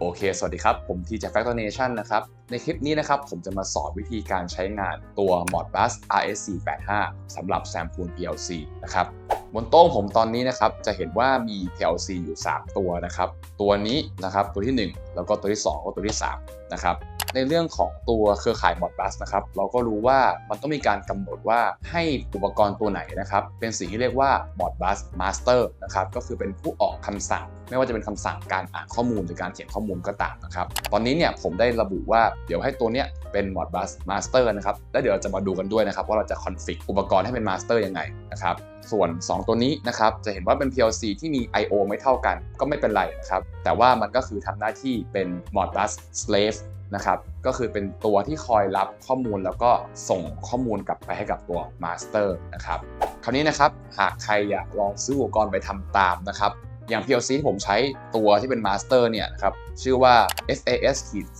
โอเค สวัสดีครับ ผมทีจาก Factor Nation นะครับ ในคลิปนี้นะครับ ผมจะมาสอนวิธีการใช้งานตัว Modbus RS485 สำหรับ Sampool PLC นะครับ บนโต๊ะผมตอนนี้นะครับ จะเห็นว่ามี PLC อยู่ 3 ตัวนะครับ ตัวนี้นะครับ ตัวที่ 1 แล้วก็ตัวที่ 2 ก็ตัวที่ 3 นะครับ ในเรื่องของตัวเครือข่าย Modbus นะครับเราก็รู้ว่ามันต้องมีการกำหนดว่าให้อุปกรณ์ตัวไหนนะครับเป็นสิ่งที่เรียกว่า Modbus Master นะครับก็คือเป็นผู้ออกคำสั่ง ไม่ว่าจะเป็นคำสั่งการอ่านข้อมูลหรือการเขียนข้อมูลก็ตามนะครับตอนนี้เนี่ยผมได้ระบุว่าเดี๋ยวให้ตัวเนี้ยเป็น Modbus Master นะครับแล้วเดี๋ยวเราจะมาดูกันด้วยนะครับว่าเราจะคอนฟิกอุปกรณ์ให้เป็น Master ยังไงนะครับส่วน 2 ตัวนี้นะครับจะเห็นว่าเป็น PLC ที่มี I/O ไม่เท่ากันก็ไม่เป็นไรนะครับแต่ว่ามันก็คือทำหน้าที่เป็น Modbus Slave นะครับก็คือเป็นตัวที่คอยรับข้อมูลแล้วก็ส่งข้อมูลกลับไปให้กับตัว Master นะครับคราวนี้นะครับหากใครอยากลองซื้ออุปกรณ์ไปทำตามนะครับอย่าง PLC ที่ผมใช้ตัวที่เป็น Master เนี่ยนะครับชื่อว่า FAS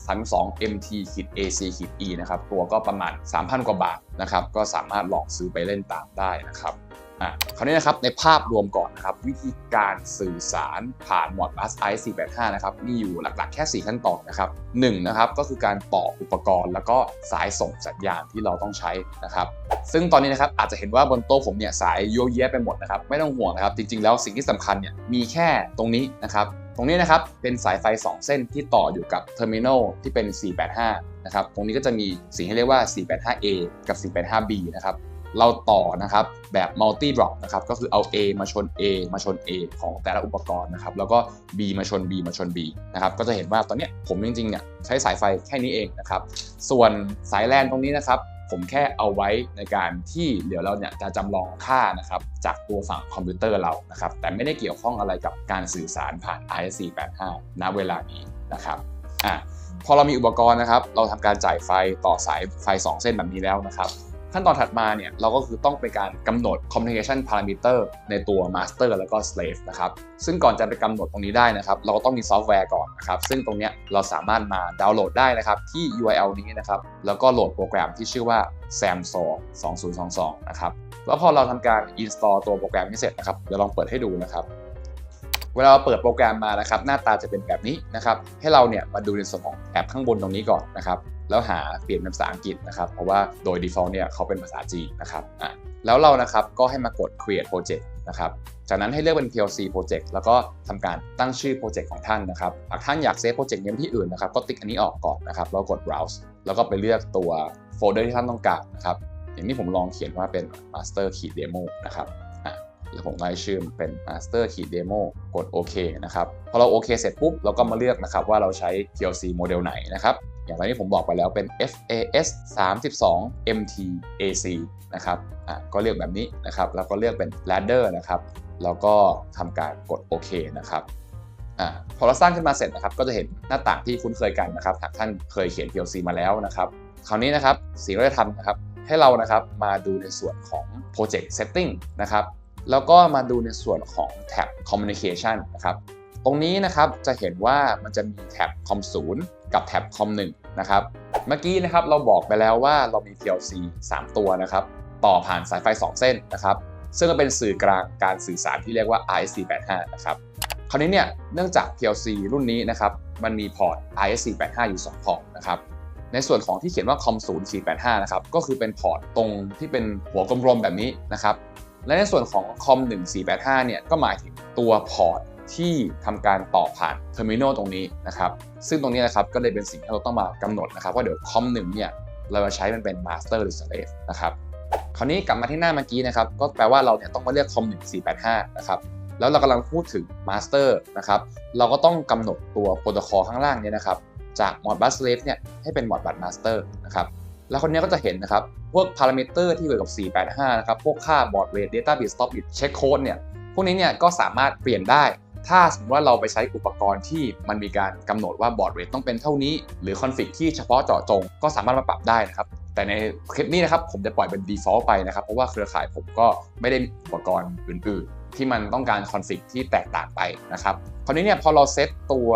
32 MT AC E นะครับตัวก็ประมาณ 3,000 กว่าบาทนะครับก็สามารถลองซื้อไปเล่นตามได้นะครับ อะคราวนี้นะครับในภาพรวมก่อนนะครับ วิธีการสื่อสารผ่าน Modbus i485 นะครับ มีอยู่หลักๆ แค่ 4 ขั้นตอนนะครับ1นะครับก็คือการต่ออุปกรณ์ แล้วก็สายส่งสัญญาณที่เราต้องใช้นะครับ ซึ่งตอนนี้นะครับอาจจะเห็นว่าบนโต๊ะผมเนี่ยสายโยเยะไปหมดนะครับ ไม่ต้องห่วงนะครับ จริงๆ แล้วสิ่งที่สำคัญเนี่ยมีแค่ตรงนี้นะครับตรงนี้นะครับเป็นสายไฟ 2 เส้นที่ต่ออยู่กับเทอร์มินอลที่เป็น 485 นะครับ ตรงนี้ก็จะมีสิ่งที่เรียกว่า 485A กับ 485B นะครับ เราต่อนะครับแบบ multi block นะครับก็คือเอา A มาชน A มาชน A ของแต่ละอุปกรณ์นะครับแล้วก็ B มาชน B มาชน B นะครับก็จะเห็นว่าตอนนี้ผมจริงๆเนี่ยใช้สายไฟแค่นี้เองนะครับส่วนสายแลนตรงนี้นะครับผมแค่เอาไว้ในการที่เดี๋ยวเราเนี่ยจะจำลองค่านะครับจากตัวฝั่งคอมพิวเตอร์เรานะครับแต่ไม่ได้เกี่ยวข้องอะไรกับการสื่อสารผ่าน ISC85 ณเวลานี้นะครับอะพอเรามีอุปกรณ์นะครับ เราทำการจ่ายไฟต่อสายไฟ 2 เส้นแบบนี้แล้วนะครับ ขั้นตอนถัดมาเนี่ยเราก็คือต้องเป็นการกำหนด communication parameter ในตัว master แล้วก็ slave นะครับซึ่งก่อนจะไปกำหนดตรงนี้ได้นะครับ เราก็ต้องมีซอฟต์แวร์ก่อนนะครับ ซึ่งตรงเนี้ยเราสามารถมาดาวน์โหลดได้นะครับที่ URL นี้นะครับ แล้วก็โหลดโปรแกรมที่ชื่อว่า Samsor 2022 นะครับแล้วพอเราทำการ install ตัวโปรแกรมนี้เสร็จนะครับเดี๋ยวลองเปิดให้ดูนะครับ เวลาเราเปิดโปรแกรมมานะครับ หน้าตาจะเป็นแบบนี้นะครับ ให้เราเนี่ยมาดูในส่วนของแอปข้างบนตรงนี้ก่อนนะครับ แล้วหาเปลี่ยนเป็นภาษาอังกฤษนะครับ เพราะว่าโดย default เนี่ยเขาเป็นภาษาจีนนะครับอะแล้วเรานะครับก็ให้มากด create project นะครับ จากนั้นให้เลือกเป็น PLC project แล้วก็ทำการตั้งชื่อโปรเจกต์ของท่านนะครับ หากท่านอยากเซฟโปรเจกต์นี้ที่อื่นนะครับ ก็ติ๊กอันนี้ออกก่อนนะครับ แล้วกด browse แล้วก็ไปเลือกตัวโฟลเดอร์ที่ท่านต้องการนะครับ อย่างนี้ผมลองเขียนว่าเป็น master key demo นะครับ อะแล้วผมไล่ชื่อเป็น master key demo กดโอเคนะครับพอเราโอเคเสร็จปุ๊บเราก็มาเลือกนะครับว่าเราใช้ PLC โมเดลไหนนะครับอย่างตอนนี้ผมบอกไปแล้วเป็น FAS 32 MT AC นะครับอะก็เลือกแบบนี้นะครับ แล้วก็เลือกเป็น ladder นะครับ แล้วก็ทำการกดโอเคนะครับอ่าพอเราสร้างขึ้นมาเสร็จนะครับ ก็จะเห็นหน้าต่างที่คุ้นเคยกันนะครับหากท่านเคยเขียน PLC มาแล้วนะครับ คราวนี้นะครับสิ่งที่เราจะทำนะครับ ให้เรานะครับมาดูในส่วนของ project setting นะครับ แล้วก็มาดูในส่วนของแท็บ communication นะครับ ตรงนี้นะครับจะเห็นว่ามันจะมีแท็บ com 0กับแท็บ com 1นะครับ เมื่อกี้นะครับเราบอกไปแล้วว่าเรามี PLC 3 ตัวนะครับ ต่อผ่านสายไฟ 2 เส้นนะครับ ซึ่งก็เป็นสื่อกลางการสื่อสารที่เรียกว่า IC85 นะครับคราวนี้เนี่ยเนื่องจาก PLC รุ่นนี้นะครับมันมีพอร์ต ISC85 อยู่ 2 พอร์ตนะครับในส่วนของที่เขียนว่า COM 0 485 นะครับก็คือเป็นพอร์ตตรงที่เป็นหัวกลมๆแบบนี้นะครับ และในส่วนของ COM 1 485เนี่ยก็หมายถึงตัวพอร์ตที่ทำการต่อผ่านเทอร์มินอลตรงนี้นะครับ ซึ่งตรงนี้นะครับก็เลยเป็นสิ่งที่เราต้องมากำหนดนะครับ ว่าเดี๋ยว COM 1เนี่ยเราจะใช้มันเป็น Master หรือ Slave นะครับ คราวนี้กลับมาที่หน้าเมื่อกี้นะครับ ก็แปลว่าเราเนี่ยต้องมาเลือก COM 1485นะครับ แล้วเรากำลังพูดถึง Master นะครับ เราก็ต้องกำหนดตัวโปรโตคอลข้างล่างเนี่ยนะครับ จาก Modbus Slave เนี่ยให้เป็น Modbus Master นะครับ แล้วคนนี้ก็จะเห็นนะครับ พวกพารามิเตอร์ที่เกี่ยวกับ 485 นะครับ พวกค่า baud rate data bit stop it check code เนี่ย พวกนี้เนี่ยก็สามารถเปลี่ยนได้ ถ้าสมมติว่าเราไปใช้อุปกรณ์ที่มันมีการกำหนดว่า baud rate ต้องเป็นเท่านี้ หรือคอนฟิกที่เฉพาะเจาะจง ก็สามารถมาปรับได้นะครับ แต่ในคลิปนี้นะครับ ผมจะปล่อยเป็น default ไปนะครับ เพราะว่าเครือข่ายผมก็ไม่ได้อุปกรณ์อื่น ๆ ที่มันต้องการคอนฟิกที่แตกต่างไปนะครับคราวนี้เนี่ยพอเราเซตตัว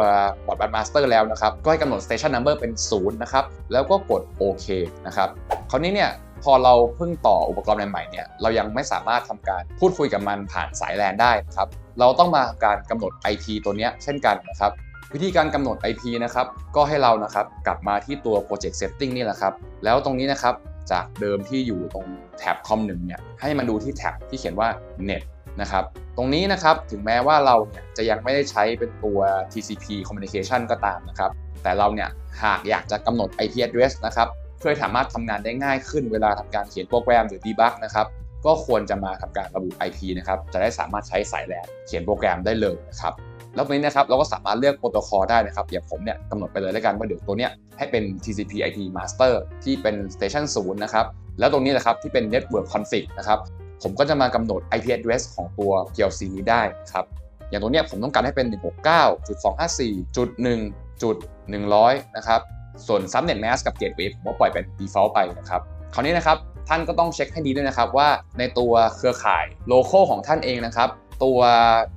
Modbus Master แล้วนะครับ ก็ให้กำหนด Station Number เป็น 0 นะครับ แล้วก็กดโอเคนะครับ คราวนี้เนี่ย พอเราเพิ่งต่ออุปกรณ์ใหม่ๆเนี่ยเรายังไม่สามารถทำการพูดคุยกับมันผ่านสายแลนได้นะครับเราต้องมาทำการกำหนด IP ตัวเนี้ยเช่นกันนะครับวิธีการกำหนด IP นะครับก็ให้เรานะครับกลับมาที่ตัว Project Setting นี่แหละครับ แล้วตรงนี้นะครับจากเดิมที่อยู่ตรงแท็บ com 1เนี่ยให้มาดูที่แท็บที่เขียนว่า net นะครับตรงนี้นะครับถึงแม้ว่าเราเนี่ยจะยังไม่ได้ใช้เป็นตัว TCP communication ก็ตามนะครับ แต่เราเนี่ยหากอยากจะกำหนด IP address นะครับ เพื่อสามารถทำงานได้ง่ายขึ้นเวลาทำการเขียนโปรแกรมหรือ debug นะครับก็ควรจะมาทำการระบุ IP นะครับจะได้สามารถใช้สายแลนเขียนโปรแกรมได้เลยนะครับแล้วตรงนี้นะครับเราก็สามารถเลือกโปรโตคอลได้นะครับอย่างผมเนี่ยกำหนดไปเลยแล้วกันว่าเดี๋ยวตัวเนี้ยให้เป็น TCP IP Master ที่เป็น Station 0นะครับแล้วตรงนี้แหละครับที่เป็น Network Config นะครับผมก็จะมากำหนด IP address ของตัว PLC นี้ได้นะครับอย่างตัวเนี้ยผมต้องการให้เป็น 169.254.1.100 นะครับ ส่วน Subnet Mask กับ Gateway ผมก็ปล่อยเป็น default ไปนะครับคราวนี้นะครับท่านก็ต้องเช็คให้ดีด้วยนะครับว่าในตัวเครือข่ายโลโก้ของท่านเองนะครับตัว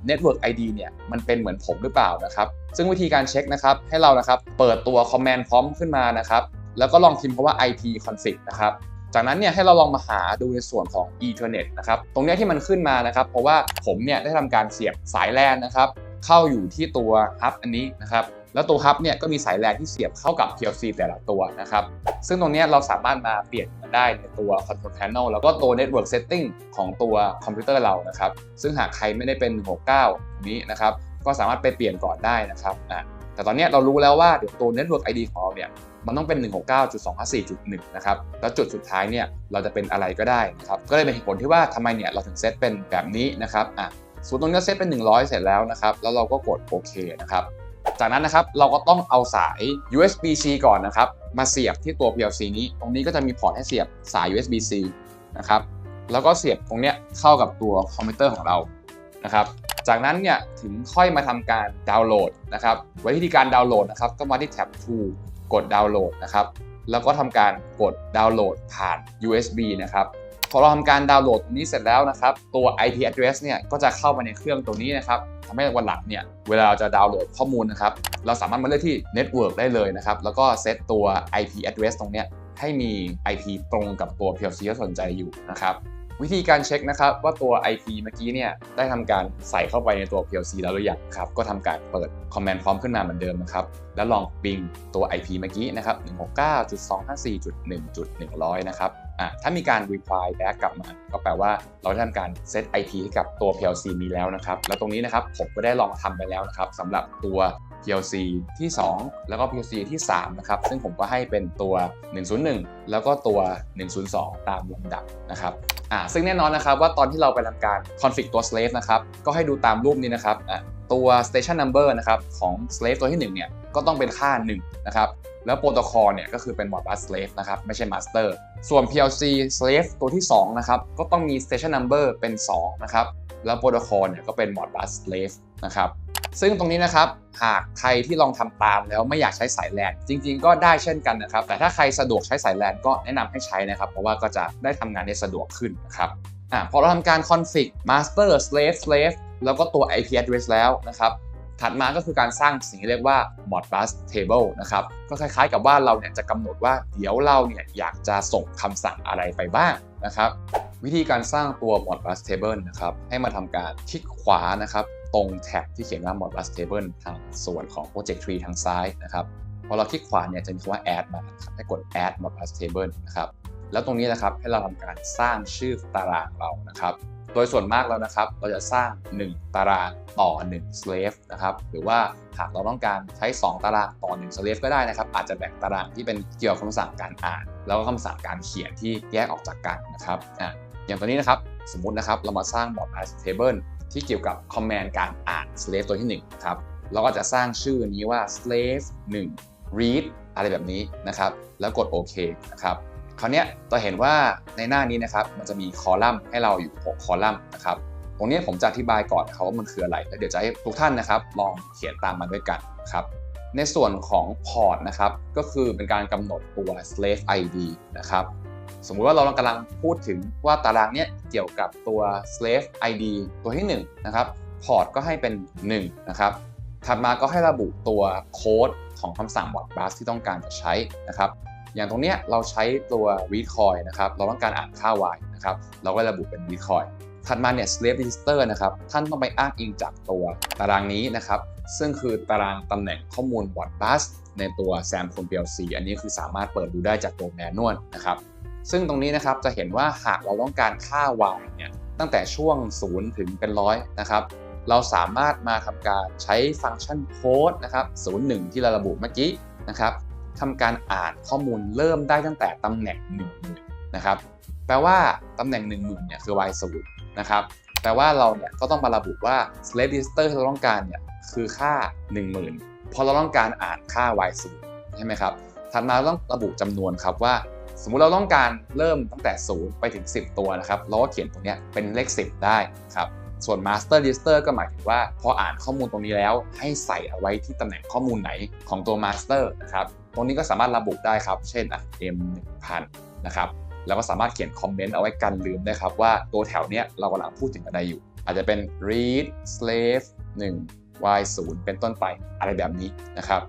Network ID เนี่ยมันเป็นเหมือนผมหรือเปล่านะครับ ซึ่งวิธีการเช็คนะครับให้เรานะครับเปิดตัว Command Prompt ขึ้นมานะครับแล้วก็ลองพิมพ์คำว่า IP config นะครับจากนั้นเนี่ยให้เราลองมาหาดูในส่วนของ Ethernet นะครับตรงนี้ที่มันขึ้นมานะครับ เพราะว่าผมเนี่ยได้ทำการเสียบสายแลนนะครับเข้าอยู่ที่ตัวฮับอันนี้นะครับ แล้วตัวฮับเนี่ยก็มีสายแลนที่เสียบเข้ากับ PLC แต่ละตัวนะครับ ซึ่งตรงนี้เราสามารถมาเปลี่ยนได้ในตัว Control Panel แล้วก็ตัว Network Setting ของตัวคอมพิวเตอร์เรานะครับ ซึ่งหากใครไม่ได้เป็น 69 นี้นะครับ ก็สามารถไปเปลี่ยนก่อนได้นะครับอะแต่ตอนนี้เรารู้แล้วว่าเดี๋ยวตัว Network ID ของเราเนี่ยมันต้องเป็น 169.254.1 นะครับ แล้วจุดสุดท้ายเนี่ยเราจะเป็นอะไรก็ได้นะครับ ก็เลยเป็นเหตุผลที่ว่าทำไมเนี่ยเราถึงเซตเป็นแบบนี้นะครับอะส่วนตรงนี้เซตเป็น 100 เสร็จแล้วนะครับ แล้วเราก็กดโอเคนะครับ จากนั้นนะครับเราก็ต้องเอาสาย USB-C ก่อนนะครับ มาเสียบที่ตัว PLC นี้ ตรงนี้ก็จะมีพอร์ตให้เสียบสาย USB-C นะครับ แล้วก็เสียบตรงเนี้ยเข้ากับตัวคอมพิวเตอร์ของเรานะครับ จากนั้นเนี่ยถึงค่อยมาทำการดาวน์โหลดนะครับวิธีการดาวน์โหลดนะครับก็มาที่แท็บ Tool กดดาวน์โหลดนะครับ แล้วก็ทำการกดดาวน์โหลดผ่าน USB นะครับ พอเราทำการดาวน์โหลดตรงนี้เสร็จแล้วนะครับตัว IP address เนี่ยก็จะเข้ามาในเครื่องตัวนี้นะครับทำให้วันหลังเนี่ยเวลาเราจะดาวน์โหลดข้อมูลนะครับเราสามารถมาเลือกที่ Network ได้เลยนะครับแล้วก็เซตตัว IP address ตรงเนี้ยให้มี IP ตรงกับตัว PLC ที่สนใจอยู่นะครับวิธีการเช็คนะครับว่าตัว IP เมื่อกี้เนี่ยได้ทำการใส่เข้าไปในตัว PLC แล้วหรือยังครับก็ทำการเปิด Command Prompt ขึ้นมาเหมือนเดิมนะครับแล้วลองปิงตัว IP เมื่อกี้นะครับ169.254.1.100นะครับ อะถ้ามีการ reply back กลับมา ก็แปลว่าเราได้ทำการเซต IP ให้กับตัว PLC นี้แล้วนะครับ แล้วตรงนี้นะครับผมก็ได้ลองทำไปแล้วนะครับสำหรับตัว PLC ที่ 2 แล้วก็ PLC ที่3นะครับซึ่งผมก็ให้เป็นตัว 101 แล้วก็ตัว 102 ตามลำดับนะครับอ่าซึ่งแน่นอนนะครับว่าตอนที่เราไปทำการ config ตัว slave นะครับก็ให้ดูตามรูปนี้นะครับอะ ตัว station number นะครับของ slave ตัวที่1เนี่ยก็ต้องเป็นค่า1นะครับแล้วโปรโตคอลเนี่ยก็คือเป็น Modbus slave นะครับไม่ใช่ master ส่วน PLC slave ตัวที่2นะครับก็ต้องมี station number เป็น2นะครับแล้วโปรโตคอลเนี่ยก็เป็น Modbus slave นะครับซึ่งตรงนี้นะครับหากใครที่ลองทำตามแล้วไม่อยากใช้สายแลนจริง ๆ ก็ได้เช่นกันนะครับ แต่ถ้าใครสะดวกใช้สายแลนก็แนะนำให้ใช้นะครับ เพราะว่าก็จะได้ทำงานได้สะดวกขึ้นนะครับอ่าพอเราทำการ config master slave slave แล้วก็ตัว IP address แล้วนะครับถัดมาก็คือการสร้างสิ่งที่เรียกว่า Modbus table นะครับ ก็คล้ายๆกับว่าเราเนี่ยจะกำหนดว่าเดี๋ยวเราเนี่ยอยากจะส่งคำสั่งอะไรไปบ้างนะครับ วิธีการสร้างตัว Modbus table นะครับ ให้มาทำการคลิกขวานะครับ ตรงแท็บที่เขียนว่า Modbus table ทางส่วนของ Project Tree ทางซ้ายนะครับ พอเราคลิกขวาเนี่ยจะมีคำว่า add มาครับให้กด add Modbus table นะครับ แล้วตรงนี้นะครับให้เราทำการสร้างชื่อตารางเรานะครับ โดยส่วนมากแล้วนะครับ เราจะสร้าง 1 ตารางต่อ 1 slave นะครับ หรือว่าหากเราต้องการใช้ 2 ตารางต่อ 1 slave ก็ได้นะครับ อาจจะแบ่งตารางที่เป็นเกี่ยวกับคำสั่งการอ่าน แล้วก็คำสั่งการเขียนที่แยกออกจากกันนะครับอะอย่างตัวนี้นะครับ สมมุตินะครับ เรามาสร้าง mod as table ที่เกี่ยวกับ command การอ่าน slave ตัวที่1นะครับ เราก็จะสร้างชื่อนี้ว่า slave 1 read อะไรแบบนี้นะครับ แล้วกดโอเคนะครับ ราวนี้เราเห็นว่าในหน้านี้นะครับมันจะมีคอลัมน์ให้เราอยู่ 6 คอลัมน์นะครับตรงนี้ผมจะอธิบายก่อนนะครับว่ามันคืออะไร แล้วเดี๋ยวจะให้ทุกท่านนะครับ ลองเขียนตามมาด้วยกันครับในส่วนของพอร์ตนะครับก็คือเป็นการกำหนดตัว slave ID นะครับสมมุติว่าเรากำลังพูดถึงว่าตารางเนี้ยเกี่ยวกับตัว slave ID ตัวที่1นะครับพอร์ตก็ให้เป็น 1 นะครับถัดมาก็ให้ระบุตัวโค้ดของคำสั่ง Modbus ที่ต้องการจะใช้นะครับ อย่างตรงเนี้ยเราใช้ตัว read coin นะครับ เราต้องการอ่านค่า y นะครับ เราก็ระบุเป็น read coin ถัดมาเนี่ย slave register นะครับ ท่านต้องไปอ้างอิงจากตัวตารางนี้นะครับ ซึ่งคือตารางตำแหน่งข้อมูลบอร์ดบัสในตัว SAM คน PLC อันนี้คือสามารถเปิดดูได้จากตัวแมนนวลนะครับ ซึ่งตรงนี้นะครับจะเห็นว่าหากเราต้องการค่า y เนี่ย ตั้งแต่ช่วง 0 ถึงเป็นร้อยนะครับเราสามารถมาทำการใช้ฟังก์ชันโค้ดนะครับ 01 ที่เราระบุเมื่อกี้นะครับ ทำการอ่านข้อมูลเริ่มได้ตั้งแต่ตำแหน่ง10,000นะครับ แปลว่าตำแหน่ง10,000เนี่ยคือ y 0นะครับแปลว่าเราเนี่ยก็ต้องมาระบุว่า slave register ที่เราต้องการเนี่ยคือค่า 10,000 พอเราต้องการอ่านค่า y 0ใช่ไหมครับถัดมาเราต้องระบุจำนวนครับว่า สมมุติเราต้องการเริ่มตั้งแต่ 0 ไปถึง 10 ตัวนะครับ เราก็เขียนตรงนี้เป็นเลข 10 ได้ครับส่วน master register ก็หมายถึงว่า พออ่านข้อมูลตรงนี้แล้ว ให้ใส่เอาไว้ที่ตำแหน่งข้อมูลไหนของตัว master นะครับ ตรงนี้ก็สามารถระบุได้ครับ เช่นอะ m 1000นะครับแล้วก็สามารถเขียนคอมเมนต์เอาไว้กันลืมได้ครับ ว่าตัวแถวเนี้ยเรากำลังพูดถึงอะไรอยู่ อาจจะเป็น read slave 1 y 0เป็นต้นไปอะไรแบบนี้นะครับ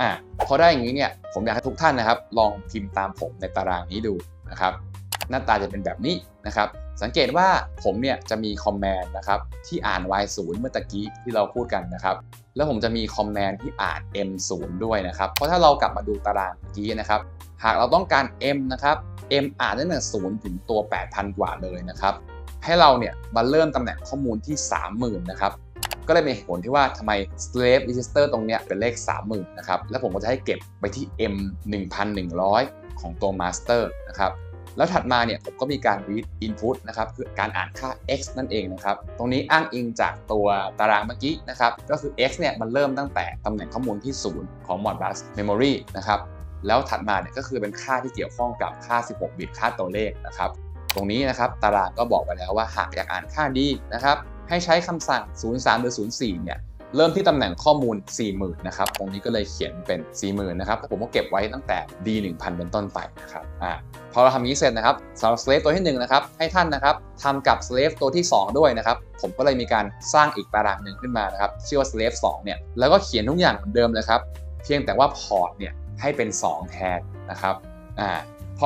อะพอได้อย่างนี้เนี่ยผมอยากให้ทุกท่านนะครับ ลองพิมพ์ตามผมในตารางนี้ดูนะครับ หน้าตาจะเป็นแบบนี้นะครับ สังเกตว่าผมเนี่ยจะมีคอมแมนด์นะครับที่อ่าน y 0 เมื่อตะกี้ที่เราพูดกันนะครับ แล้วผมจะมีคอมแมนด์ที่อ่าน m 0 ด้วยนะครับ เพราะถ้าเรากลับมาดูตารางเมื่อกี้นะครับ หากเราต้องการ m นะครับ m อ่านได้ตั้งแต่0ถึงตัว 8,000 กว่าเลยนะครับ ให้เราเนี่ยมาเริ่มตำแหน่งข้อมูลที่ 30,000 นะครับก็เลยเป็นเหตุผลที่ว่าทำไม slave register ตรงเนี้ยเป็นเลข 30,000 นะครับ แล้วผมก็จะให้เก็บไปที่ m 1,100 ของตัว master นะครับ แล้วถัดมาเนี่ยผมก็มีการ read input นะครับคือการอ่านค่า x นั่นเองนะครับ ตรงนี้อ้างอิงจากตัวตารางเมื่อกี้นะครับ ก็คือ x เนี่ยมันเริ่มตั้งแต่ตำแหน่งข้อมูลที่ 0 ของ Modbus Memory นะครับ แล้วถัดมาเนี่ยก็คือเป็นค่าที่เกี่ยวข้องกับค่า 16 บิตค่าตัวเลขนะครับ ตรงนี้นะครับตารางก็บอกไปแล้วว่าหากอยากอ่านค่าดีนะครับให้ใช้คำสั่ง 03 หรือ 04 เนี่ย เริ่มที่ตำแหน่งข้อมูล 40,000นะครับตรงนี้ก็เลยเขียนเป็น 40,000นะครับผมก็เก็บไว้ตั้งแต่ D 1000เป็นต้นไปนะครับอ่าพอเราทำนี้เสร็จนะครับสำหรับ slave ตัวที่1นะครับให้ท่านนะครับทำกับ slave ตัวที่ 2 ด้วยนะครับผมก็เลยมีการสร้างอีกตารางหนึ่งขึ้นมานะครับชื่อว่า slave 2เนี่ยแล้วก็เขียนทุกอย่างเหมือนเดิมเลยครับเพียงแต่ว่าพอร์ตเนี่ยให้เป็น 2 แทนนะครับอ่า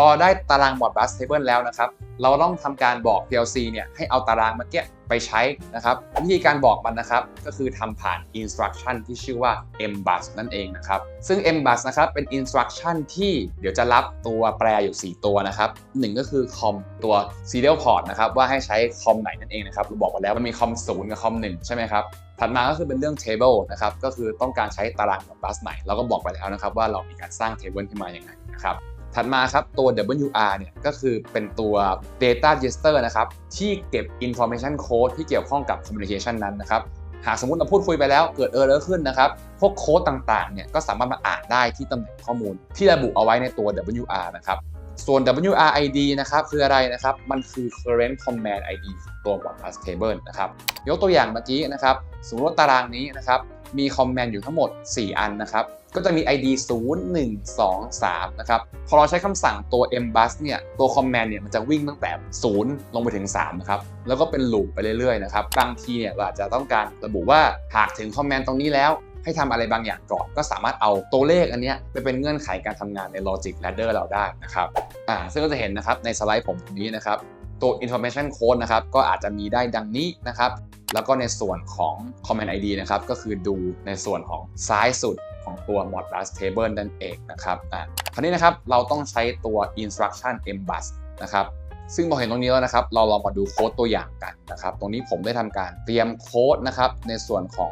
พอได้ตาราง Modbus Table แล้วนะครับ เราต้องทำการบอก PLC เนี่ยให้เอาตารางเมื่อกี้ไปใช้นะครับวิธีการบอกมันนะครับ ก็คือทำผ่าน instruction ที่ชื่อว่า mbus นั่นเองนะครับ ซึ่ง mbus นะครับเป็น instruction ที่เดี๋ยวจะรับตัวแปรอยู่ 4 ตัวนะครับหนึ่งก็คือคอมตัว serial port นะครับ ว่าให้ใช้คอมไหนนั่นเองนะครับเราบอกไปแล้วมันมีคอม0กับคอม1ใช่ไหมครับถัดมาก็คือเป็นเรื่อง table นะครับ ก็คือต้องการใช้ตารางของบัสไหน เราก็บอกไปแล้วนะครับว่าเรามีการสร้าง table ขึ้นมาอย่างไรนะครับ ถัดมาครับตัว WR เนี่ยก็คือเป็นตัว data register นะครับที่เก็บ information code ที่เกี่ยวข้องกับ communication นั้นนะครับหากสมมติเราพูดคุยไปแล้วเกิด error ขึ้นนะครับ พวกโค้ดต่างๆ เนี่ยก็สามารถมาอ่านได้ที่ตำแหน่งข้อมูล ที่ระบุเอาไว้ในตัว WR นะครับ ส่วน WRID นะครับคืออะไรนะครับ มันคือ current command ID ของตัว broadcast table นะครับ ยกตัวอย่างเมื่อกี้นะครับ สมมติว่าตารางนี้นะครับ มีคอมแมนด์อยู่ทั้งหมด 4 อันนะครับ ก็จะมี ID 0 1 2 3นะครับ พอเราใช้คำสั่งตัว mbus เนี่ย ตัวคอมแมนด์เนี่ย มันจะวิ่งตั้งแต่ 0 ลงไปถึง 3 นะครับ แล้วก็เป็นลูปไปเรื่อยๆ นะครับ บางทีเนี่ย เราอาจจะต้องการระบุว่า หากถึงคอมแมนด์ตรงนี้แล้ว ให้ทำอะไรบางอย่างก่อน ก็สามารถเอาตัวเลขอันเนี้ยไปเป็นเงื่อนไขการทำงานใน logic ladder เราได้นะครับ อ่า ซึ่งก็จะเห็นนะครับในสไลด์ผมตรงนี้นะครับ ตัว information code นะครับ ก็อาจจะมีได้ดังนี้นะครับ แล้วก็ในส่วนของ Command ID นะครับ ก็คือดูในส่วนของซ้ายสุดของตัว Modbus Table นั่นเองนะครับอะคราวนี้นะครับเราต้องใช้ตัว instruction mbus นะครับซึ่งพอเห็นตรงนี้แล้วนะครับ เราลองมาดูโค้ดตัวอย่างกันนะครับ ตรงนี้ผมได้ทำการเตรียมโค้ดนะครับในส่วนของ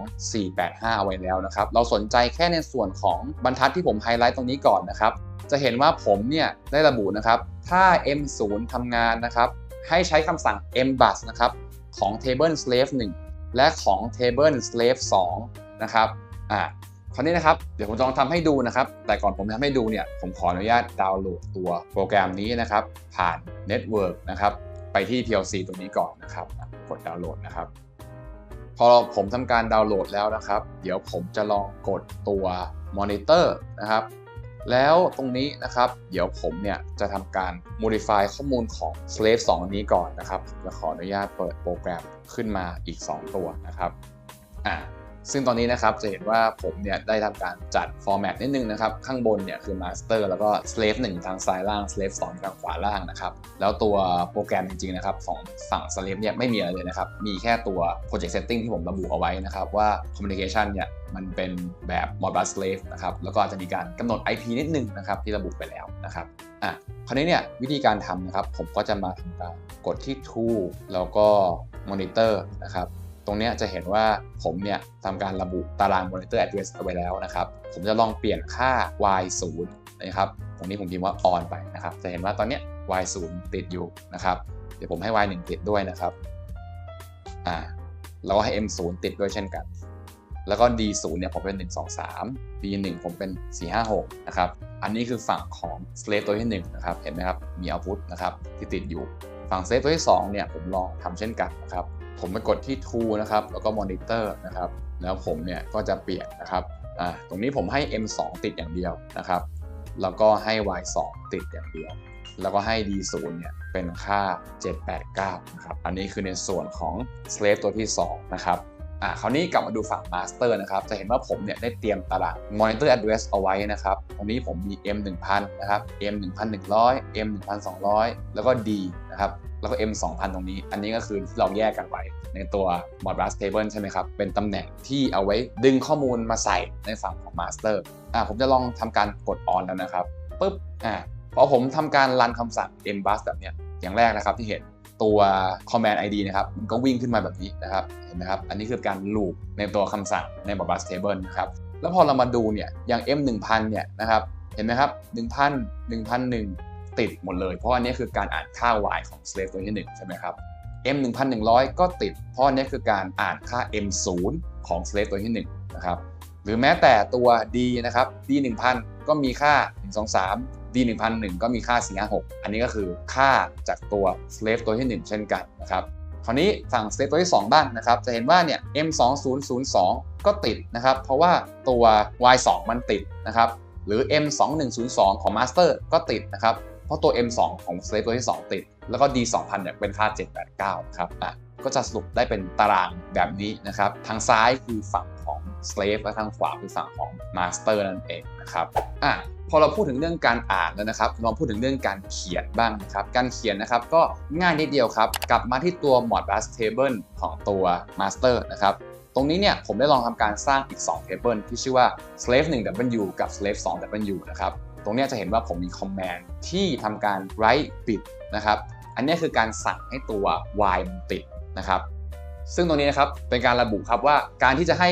485 เอาไว้แล้วนะครับ เราสนใจแค่ในส่วนของบรรทัดที่ผมไฮไลท์ตรงนี้ก่อนนะครับ จะเห็นว่าผมเนี่ยได้ระบุนะครับ ถ้า M0 ทำงานนะครับ ให้ใช้คำสั่ง mbus นะครับ ของ table slave 1 และของ table slave 2 นะครับอ่าคราวนี้นะครับ เดี๋ยวผมลองทำให้ดูนะครับ แต่ก่อนผมทำให้ดูเนี่ย ผมขออนุญาตดาวน์โหลดตัวโปรแกรมนี้นะครับ ผ่าน Network นะครับ ไปที่ PLC ตรงนี้ก่อนนะครับ กดดาวน์โหลดนะครับ พอผมทำการดาวน์โหลดแล้วนะครับ เดี๋ยวผมจะลองกดตัวมอนิเตอร์นะครับ แล้วตรงนี้นะครับ เดี๋ยวผมเนี่ยจะทำการ modify ข้อมูลของ slave 2อันนี้ก่อนนะครับจะขออนุญาตเปิดโปรแกรมขึ้นมาอีก 2 ตัวนะครับอ่า ซึ่งตอนนี้นะครับจะเห็นว่าผมเนี่ยได้ทำการจัดฟอร์แมตนิดนึงนะครับ ข้างบนเนี่ยคือ Master แล้วก็ Slave 1ทางซ้ายล่าง Slave 2ทางขวาล่างนะครับ แล้วตัวโปรแกรมจริงๆนะครับของฝั่ง Slave เนี่ยไม่มีอะไรเลยนะครับ มีแค่ตัว Project Setting ที่ผมระบุเอาไว้นะครับว่า Communication เนี่ยมันเป็นแบบ Modbus Slave นะครับ แล้วก็อาจจะมีการกำหนด IP นิดนึงนะครับที่ระบุไปแล้วนะครับอะคราวนี้เนี่ยวิธีการทำนะครับผมก็จะมาทำการกดที่ Tool แล้วก็ Monitor นะครับ ตรงนี้จะเห็นว่าผมเนี่ยทำการระบุตาราง monitor address เอาไว้แล้วนะครับ ผมจะลองเปลี่ยนค่า y 0นะครับ ตรงนี้ผมพิมพ์ว่า on ไปนะครับ จะเห็นว่าตอนนี้ y 0ติดอยู่นะครับ เดี๋ยวผมให้ y 1ติดด้วยนะครับ อ่า แล้วก็ให้ m 0ติดด้วยเช่นกัน แล้วก็ d 0เนี่ยผมเป็น 1 2 3 d 1ผมเป็น 4 5 6 นะครับ อันนี้คือฝั่งของ slave ตัวที่1นะครับ เห็นไหมครับ มี output นะครับ ที่ติดอยู่ ฝั่งเซฟตัวที่2เนี่ยผมลองทำเช่นกันนะครับผมไปกดที่ Tool นะครับแล้วก็ Monitor นะครับแล้วผมเนี่ยก็จะเปลี่ยนนะครับอ่าตรงนี้ผมให้ M2 ติดอย่างเดียวนะครับแล้วก็ให้ Y2 ติดอย่างเดียว แล้วก็ให้ D0 เนี่ยเป็นค่า 789นะครับอันนี้คือในส่วนของ slave ตัวที่2นะครับ อ่าคราวนี้กลับมาดูฝั่ง master นะครับ จะเห็นว่าผมเนี่ยได้เตรียมตาราง monitor address เอาไว้นะครับ ตรงนี้ผมมี M 1000นะครับ M 1100 M 1200 แล้วก็ D นะครับ แล้วก็ M 2000 ตรงนี้ อันนี้ก็คือที่เราแยกกันไว้ในตัว Modbus Table ใช่ไหมครับ เป็นตำแหน่งที่เอาไว้ดึงข้อมูลมาใส่ในฝั่งของ Master อ่าผมจะลองทำการกด on แล้วนะครับปุ๊บอ่าพอผมทำการรันคำสั่ง mbus แบบเนี้ยอย่างแรกนะครับที่เห็น ตัว command id นะครับมันก็วิ่งขึ้นมาแบบนี้นะครับเห็นไหมครับ อันนี้คือการ loop ในตัวคำสั่งใน Modbus Table นะครับ แล้วพอเรามาดูเนี่ยอย่าง m 1000เนี่ยนะครับ เห็นไหมครับ 1000 1001 ติดหมดเลย เพราะอันนี้คือการอ่านค่า y ของ slave ตัวที่ 1 ใช่ไหมครับ m 1100 ก็ติด เพราะอันนี้คือการอ่านค่า m 0ของ slave ตัวที่ 1 นะครับ หรือแม้แต่ตัว d นะครับ d 1000 ก็มีค่า 123 d 1001ก็มีค่า 456 อันนี้ก็คือค่าจากตัว slave ตัวที่ 1 เช่นกันนะครับคราวนี้ฝั่ง slave ตัวที่ 2 บ้างนะครับ จะเห็นว่าเนี่ย m 2002ก็ติดนะครับ เพราะว่าตัว y 2มันติดนะครับ หรือ M 2 1 0 2ของ Master ก็ติดนะครับ เพราะตัว M 2ของ Slave ตัวที่ 2 ติด แล้วก็ D 2000เนี่ยเป็นค่า 789ครับอะก็จะสรุปได้เป็นตารางแบบนี้นะครับ ทางซ้ายคือฝั่งของ Slave และทางขวาคือฝั่งของ Master นั่นเองนะครับอะ พอเราพูดถึงเรื่องการอ่านแล้วนะครับลองพูดถึงเรื่องการเขียนบ้างนะครับการเขียนนะครับก็ง่ายนิดเดียวครับ กลับมาที่ตัว Modbus Table ของตัว Master นะครับตรงนี้เนี่ยผมได้ลองทำการสร้างอีก2 table ที่ชื่อว่า slave 1 w กับ slave 2 w นะครับตรงนี้จะเห็นว่าผมมี command ที่ทำการ write ปิดนะครับอันนี้คือการสั่งให้ตัว y มันติดนะครับ ซึ่งตรงนี้นะครับเป็นการระบุครับว่าการที่จะให้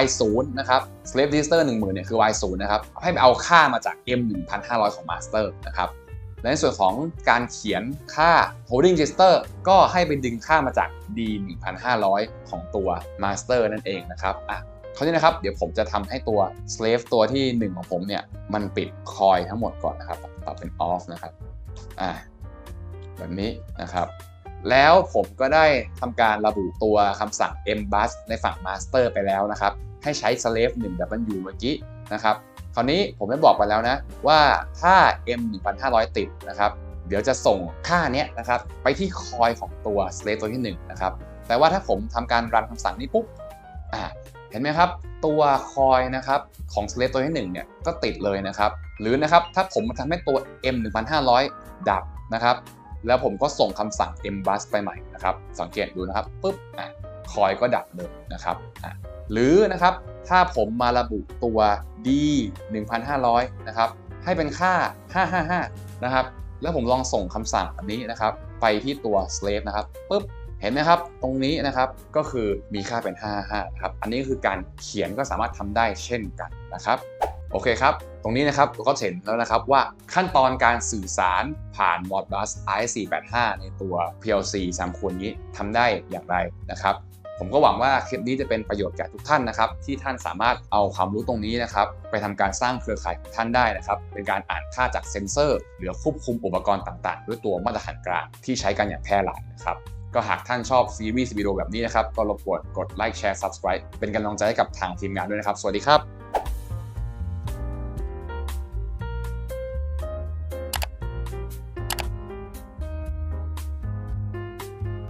y 0นะครับ slave register 10,000เนี่ยคือ y 0นะครับให้ไปเอาค่ามาจาก m 1,500 ของ master นะครับและในส่วนของการเขียนค่า holding register ก็ให้ไปดึงค่ามาจาก d 1500 ของตัว master นั่นเองนะครับอะคราวนี้นะครับเดี๋ยวผมจะทำให้ตัว slave ตัวที่ 1 ของผมเนี่ยมันปิดคอยทั้งหมดก่อนนะครับปรับเป็น off นะครับอะแบบนี้นะครับ แล้วผมก็ได้ทำการระบุตัวคำสั่ง mbus ในฝั่ง master ไปแล้วนะครับ ให้ใช้ slave 1 w เมื่อกี้นะครับคราวนี้ผมได้บอกไปแล้วนะว่าถ้า M 1500 ติดนะครับ เดี๋ยวจะส่งค่านี้นะครับไปที่คอยของตัว slave ตัวที่1นะครับแต่ว่าถ้าผมทำการรันคำสั่งนี้ปุ๊บอ่าเห็นไหมครับ ตัวคอยนะครับของ slave ตัวที่1เนี่ยก็ติดเลยนะครับ หรือนะครับถ้าผมมาทำให้ตัว M 1500 ดับนะครับ แล้วผมก็ส่งคำสั่ง mbus ไปใหม่นะครับ สังเกตดูนะครับปุ๊บอะคอยก็ดับเลยนะครับอะหรือนะครับถ้าผมมาระบุตัว d 1500 นะครับ ให้เป็นค่า 555 นะครับ แล้วผมลองส่งคำสั่งอันนี้นะครับ ไปที่ตัว slave นะครับปุ๊บเห็นไหมครับ ตรงนี้นะครับก็คือมีค่าเป็น 555นะครับ อันนี้คือการเขียนก็สามารถทำได้เช่นกันนะครับ โอเคครับ ตรงนี้นะครับเราก็เห็นแล้วนะครับว่าขั้นตอนการสื่อสารผ่าน Modbus RS485 ในตัว PLC สามควรนี้ทำได้อย่างไรนะครับผมก็หวังว่าคลิปนี้จะเป็นประโยชน์แก่ทุกท่านนะครับ ที่ท่านสามารถเอาความรู้ตรงนี้นะครับ ไปทำการสร้างเครือข่ายของท่านได้นะครับ เป็นการอ่านค่าจากเซ็นเซอร์ หรือควบคุมอุปกรณ์ต่างๆ ด้วยตัวมาตรฐานกลางที่ใช้กันอย่างแพร่หลายนะครับ ก็หากท่านชอบซีรีส์วิดีโอแบบนี้นะครับ ก็รบกวนกดไลค์แชร์ Subscribe เป็นกำลังใจให้กับทางทีมงานด้วยนะครับ สวัสดีครับ